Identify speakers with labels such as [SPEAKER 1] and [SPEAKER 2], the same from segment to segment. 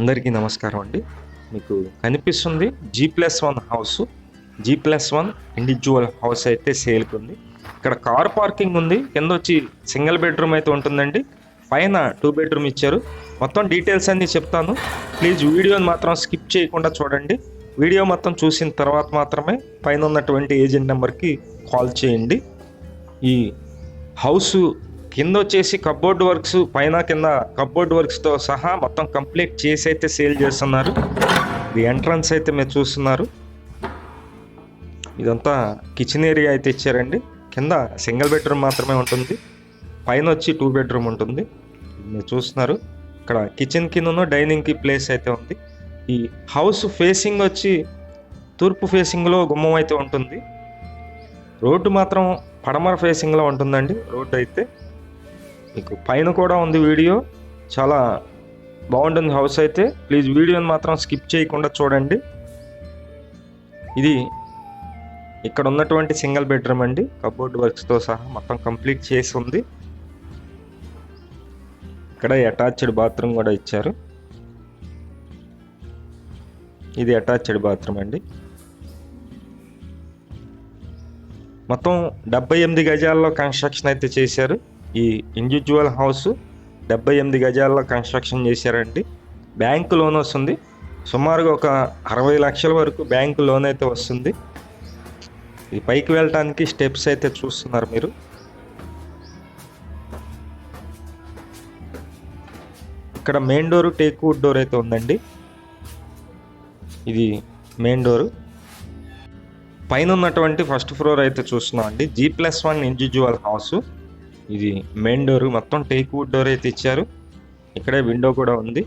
[SPEAKER 1] అందరికీ నమస్కారం అండి. మీకు కనిపిస్తుంది G plus one house G plus one individual house అయితే సేల్కి ఉంది ఇక్కడ కార్ పార్కింగ్ ఉంది. కింద వచ్చి సింగిల్ బెడ్రూమ్ అయితే ఉంటుందండి. పైన టూ బెడ్రూమ్ ఇచ్చారు. మొత్తం డీటెయిల్స్ అన్నీ చెప్తాను. ప్లీజ్ వీడియోని మాత్రం స్కిప్ చేయకుండా చూడండి. వీడియో మొత్తం చూసిన తర్వాత మాత్రమే పైన ఉన్నటువంటి ఏజెంట్ నెంబర్కి కాల్ చేయండి. ఈ హౌస్ కింద వచ్చేసి కబ్బోర్డ్ వర్క్స్ పైన కింద కబ్బోర్డ్ వర్క్స్తో సహా మొత్తం కంప్లీట్ చేసి అయితే సేల్ చేస్తున్నారు. ఇది ఎంట్రన్స్ అయితే మీరు చూస్తున్నారు. ఇదంతా కిచెన్ ఏరియా అయితే ఇచ్చారండి. కింద సింగిల్ బెడ్రూమ్ మాత్రమే ఉంటుంది. పైన వచ్చి టూ బెడ్రూమ్ ఉంటుంది. మీరు చూస్తున్నారు. ఇక్కడ కిచెన్ కింద డైనింగ్కి ప్లేస్ అయితే ఉంది. ఈ హౌస్ ఫేసింగ్ వచ్చి తూర్పు ఫేసింగ్లో గుమ్మం అయితే ఉంటుంది. రోడ్డు మాత్రం పడమర ఫేసింగ్లో ఉంటుందండి. రోడ్డు అయితే మీకు పైన కూడా ఉంది వీడియో. చాలా బాగుంటుంది హౌస్ అయితే. ప్లీజ్ వీడియోని మాత్రం స్కిప్ చేయకుండా చూడండి. ఇది ఇక్కడ ఉన్నటువంటి సింగిల్ బెడ్రూమ్ అండి. కబోర్డ్ వర్క్స్తో సహా మొత్తం కంప్లీట్ చేసి ఉంది. ఇక్కడ అటాచ్డ్ బాత్రూమ్ కూడా ఇచ్చారు. ఇది అటాచ్డ్ బాత్రూమ్ అండి. మొత్తం డెబ్బై ఎనిమిది గజాల్లో కన్స్ట్రక్షన్ అయితే చేశారు. ఈ ఇండివిజువల్ హౌస్ డెబ్బై ఎనిమిది గజాల్లో కన్స్ట్రక్షన్ చేశారండి. బ్యాంకు లోన్ వస్తుంది. సుమారుగా ఒక అరవై లక్షల వరకు బ్యాంకు లోన్ అయితే వస్తుంది. ఇది పైకి వెళ్ళటానికి స్టెప్స్ అయితే చూస్తున్నారు మీరు. ఇక్కడ main door teak wood door అయితే ఉందండి. ఇది మెయిన్ డోరు పైన ఉన్నటువంటి ఫస్ట్ ఫ్లోర్ అయితే చూస్తున్నాం అండి. G plus one individual house ఇది మెయిన్ డోర్. మొత్తం టేక్ వుడ్ డోర్ అయితే ఇచ్చారు. ఇక్కడే విండో కూడా ఉంది.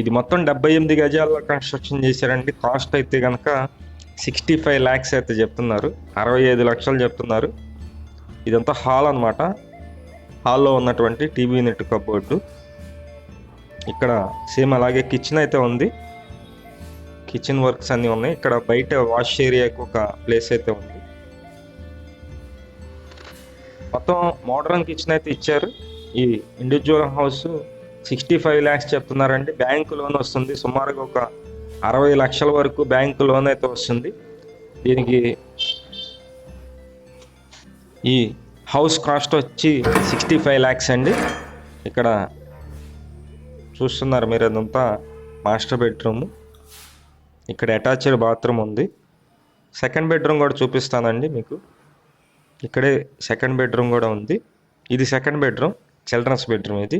[SPEAKER 1] ఇది మొత్తం డెబ్బై ఎనిమిది గజాల్లో కన్స్ట్రక్షన్ చేశారండి. కాస్ట్ అయితే కనుక సిక్స్టీ ఫైవ్ ల్యాక్స్ అయితే చెప్తున్నారు. అరవై ఐదు లక్షలు చెప్తున్నారు. ఇదంతా హాల్ అనమాట హాల్లో ఉన్నటువంటి టీవీ నెట్ కబోర్డు. ఇక్కడ సేమ్ అలాగే కిచెన్ అయితే ఉంది. కిచెన్ వర్క్స్ అన్నీ ఉన్నాయి. ఇక్కడ బయట వాష్ ఏరియాకి ఒక ప్లేస్ అయితే ఉంది. మొత్తం మోడర్న్ కిచెన్ అయితే ఇచ్చారు. ఈ individual house sixty five lakhs చెప్తున్నారండి. బ్యాంకు లోన్ వస్తుంది. సుమారుగా ఒక అరవై లక్షల వరకు బ్యాంకు లోన్ అయితే వస్తుంది. దీనికి ఈ హౌస్ కాస్ట్ వచ్చి సిక్స్టీ ఫైవ్ ల్యాక్స్ అండి. ఇక్కడ చూస్తున్నారు మీరు అదంతా మాస్టర్ బెడ్రూమ్ ఇక్కడ అటాచ్డ్ బాత్రూమ్ ఉంది. సెకండ్ బెడ్రూమ్ కూడా చూపిస్తానండి మీకు. ఇక్కడే సెకండ్ బెడ్రూమ్ కూడా ఉంది. ఇది సెకండ్ బెడ్రూమ్ చిల్డ్రన్స్ బెడ్రూమ్ ఇది.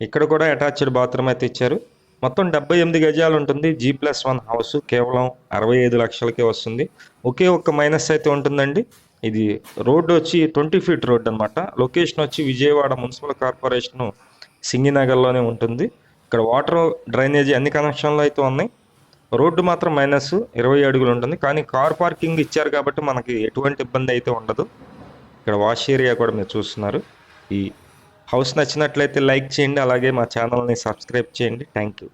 [SPEAKER 1] ఇక్కడ కూడా అటాచ్డ్ బాత్రూమ్ అయితే ఇచ్చారు. మొత్తం డెబ్బై ఎనిమిది గజాలు ఉంటుంది. జీ ప్లస్ వన్ హౌస్ కేవలం అరవై ఐదు లక్షలకే వస్తుంది. ఒకే ఒక్క మైనస్ అయితే ఉంటుందండి. ఇది రోడ్డు వచ్చి ట్వంటీ ఫీట్ రోడ్ అనమాట లొకేషన్ వచ్చి విజయవాడ మున్సిపల్ కార్పొరేషన్ సింగినగర్లోనే ఉంటుంది. ఇక్కడ వాటర్ డ్రైనేజీ అన్ని కనెక్షన్లు అయితే ఉన్నాయి. రోడ్డు మాత్రం మైనస్ ఇరవై అడుగులు ఉంటుంది. కానీ కార్ పార్కింగ్ ఇచ్చారు కాబట్టి మనకి ఎటువంటి ఇబ్బంది అయితే ఉండదు. ఇక్కడ వాష్ ఏరియా కూడా మీరు చూస్తున్నారు. ఈ హౌస్ నచ్చినట్లయితే లైక్ చేయండి. అలాగే మా ఛానల్ని సబ్స్క్రైబ్ చేయండి. Thank you